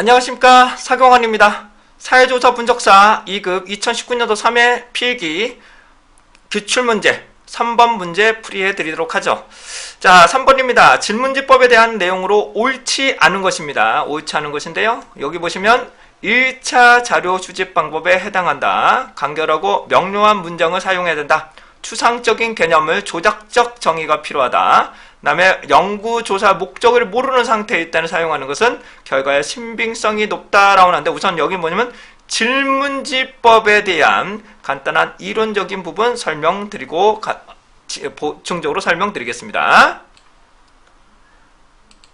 안녕하십니까 사경환입니다. 사회조사 분석사 2급 2019년도 3회 필기 기출문제 3번 문제 풀이해 드리도록 하죠. 자 3번입니다. 질문지법에 대한 내용으로 옳지 않은 것입니다. 옳지 않은 것인데요. 여기 보시면 1차 자료 수집 방법에 해당한다. 간결하고 명료한 문장을 사용해야 된다. 추상적인 개념을 조작적 정의가 필요하다. 다음에 연구조사 목적을 모르는 상태에 있다는 사용하는 것은 결과의 신빙성이 높다라고 하는데 우선 여기 뭐냐면 질문지법에 대한 간단한 이론적인 부분 설명드리고 보충적으로 설명드리겠습니다.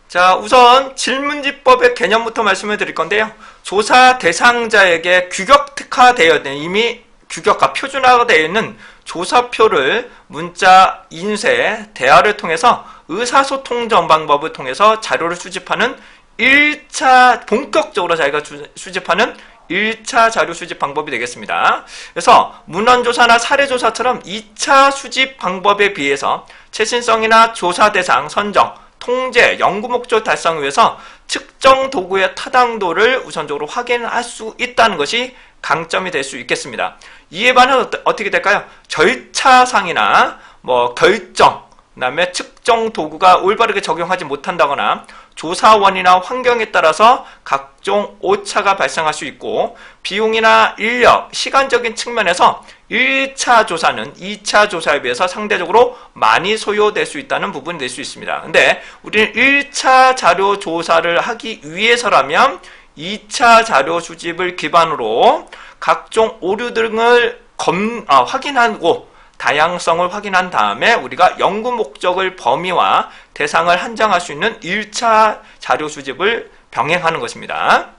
자, 우선 질문지법의 개념부터 말씀을 드릴 건데요. 조사 대상자에게 규격 특화되어 있는 이미 규격화 표준화가 되어 있는 조사표를 문자 인쇄 대화를 통해서 의사소통 전 방법을 통해서 자료를 수집하는 1차 본격적으로 자기가 주- 수집하는 1차 자료 수집 방법이 되겠습니다. 그래서 문헌조사나 사례조사처럼 2차 수집 방법에 비해서 최신성이나 조사 대상 선정, 통제, 연구 목적 달성을 위해서 측정 도구의 타당도를 우선적으로 확인할 수 있다는 것이 강점이 될 수 있겠습니다. 이에 반해 어떻게 될까요? 절차상이나 뭐 결정, 그다음에 측정 도구가 올바르게 적용하지 못한다거나 조사원이나 환경에 따라서 각종 오차가 발생할 수 있고 비용이나 인력, 시간적인 측면에서 1차 조사는 2차 조사에 비해서 상대적으로 많이 소요될 수 있다는 부분이 될 수 있습니다. 근데 우리는 1차 자료 조사를 하기 위해서라면 2차 자료 수집을 기반으로 각종 오류 등을 검, 아, 확인하고 다양성을 확인한 다음에 우리가 연구 목적을 범위와 대상을 한정할 수 있는 1차 자료 수집을 병행하는 것입니다.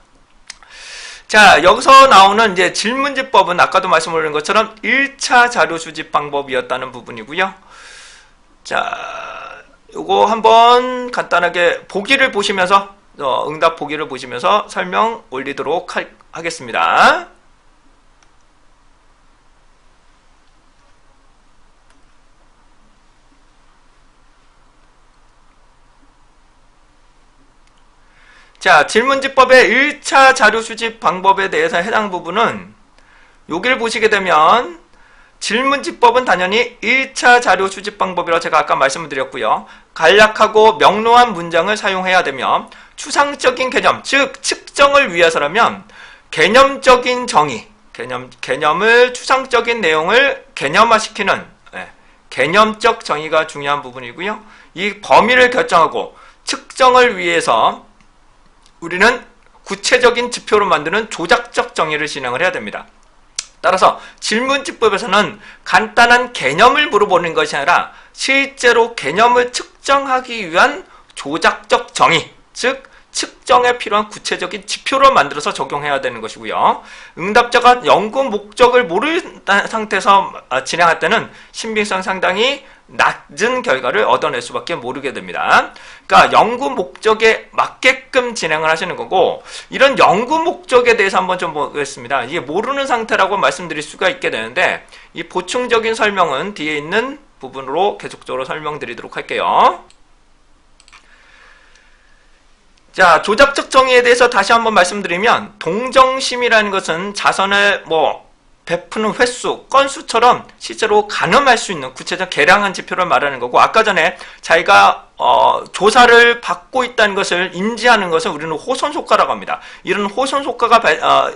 자, 여기서 나오는 이제 질문지법은 아까도 말씀드린 것처럼 1차 자료 수집 방법이었다는 부분이고요. 자, 요거 한번 간단하게 보기를 보시면서 어, 응답 보기를 보시면서 설명 올리도록 할- 하겠습니다. 자, 질문지법의 1차 자료 수집 방법에 대해서 해당 부분은 여기를 보시게 되면 질문지법은 당연히 1차 자료 수집 방법이라고 제가 아까 말씀을 드렸고요. 간략하고 명료한 문장을 사용해야 되며 추상적인 개념, 즉 측정을 위해서라면 개념적인 정의, 개념, 개념을 추상적인 내용을 개념화시키는 예, 개념적 정의가 중요한 부분이고요. 이 범위를 결정하고 측정을 위해서 우리는 구체적인 지표로 만드는 조작적 정의를 진행을 해야 됩니다. 따라서 질문지법에서는 간단한 개념을 물어보는 것이 아니라 실제로 개념을 측정하기 위한 조작적 정의, 즉 측정에 필요한 구체적인 지표를 만들어서 적용해야 되는 것이고요. 응답자가 연구 목적을 모르는 상태에서 아, 진행할 때는 신빙성 상당히 낮은 결과를 얻어낼 수밖에 모르게 됩니다. 그러니까 연구 목적에 맞게끔 진행을 하시는 거고 이런 연구 목적에 대해서 한번 좀 보겠습니다. 이게 모르는 상태라고 말씀드릴 수가 있게 되는데 이 보충적인 설명은 뒤에 있는 부분으로 계속적으로 설명드리도록 할게요. 자, 조작적 정의에 대해서 다시 한번 말씀드리면 동정심이라는 것은 자선을 뭐 베푸는 횟수, 건수처럼 실제로 가늠할 수 있는 구체적 계량한 지표를 말하는 거고 아까 전에 자기가 어, 조사를 받고 있다는 것을 인지하는 것을 우리는 호손 효과라고 합니다. 이런 호손 효과가 발, 어,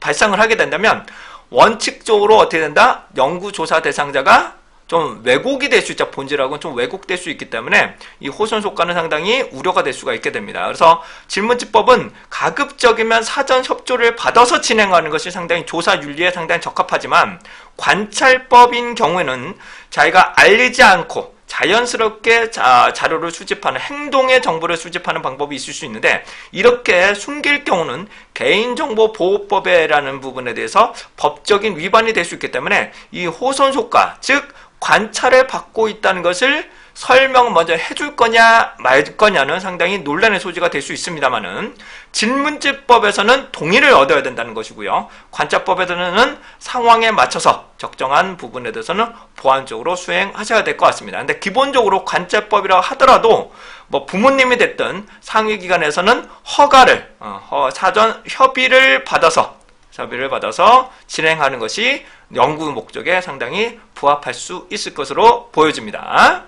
발생을 하게 된다면 원칙적으로 어떻게 된다? 연구 조사 대상자가 좀 왜곡이 될 수 있죠. 본질하고는 좀 왜곡될 수 있기 때문에 이 호손 효과는 상당히 우려가 될 수가 있게 됩니다. 그래서 질문지법은 가급적이면 사전 협조를 받아서 진행하는 것이 상당히 조사 윤리에 상당히 적합하지만 관찰법인 경우에는 자기가 알리지 않고 자연스럽게 자, 자료를 수집하는 행동의 정보를 수집하는 방법이 있을 수 있는데 이렇게 숨길 경우는 개인정보보호법에라는 부분에 대해서 법적인 위반이 될 수 있기 때문에 이 호손 효과 즉 관찰을 받고 있다는 것을 설명 먼저 해줄 거냐 말 거냐는 상당히 논란의 소지가 될 수 있습니다만은 질문지법에서는 동의를 얻어야 된다는 것이고요. 관자법에서는 상황에 맞춰서 적정한 부분에 대해서는 보완적으로 수행하셔야 될 것 같습니다. 근데 기본적으로 관자법이라고 하더라도 뭐 부모님이 됐든 상위기관에서는 허가를 어, 허- 사전 협의를 받아서 협의를 받아서 진행하는 것이 연구 목적에 상당히 부합할 수 있을 것으로 보여집니다.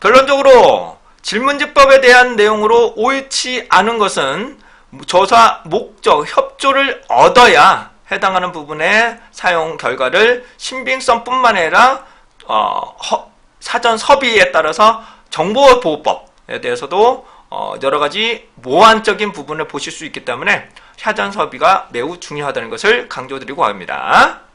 결론적으로 질문지법에 대한 내용으로 옳지 않은 것은 조사 목적, 협조를 얻어야 해당하는 부분의 사용 결과를 신빙성뿐만 아니라 어, 허- 사전 섭의에 따라서 정보보호법에 대해서도 어, 여러 가지 모환적인 부분을 보실 수 있기 때문에 사전 섭의가 매우 중요하다는 것을 강조드리고 합니다.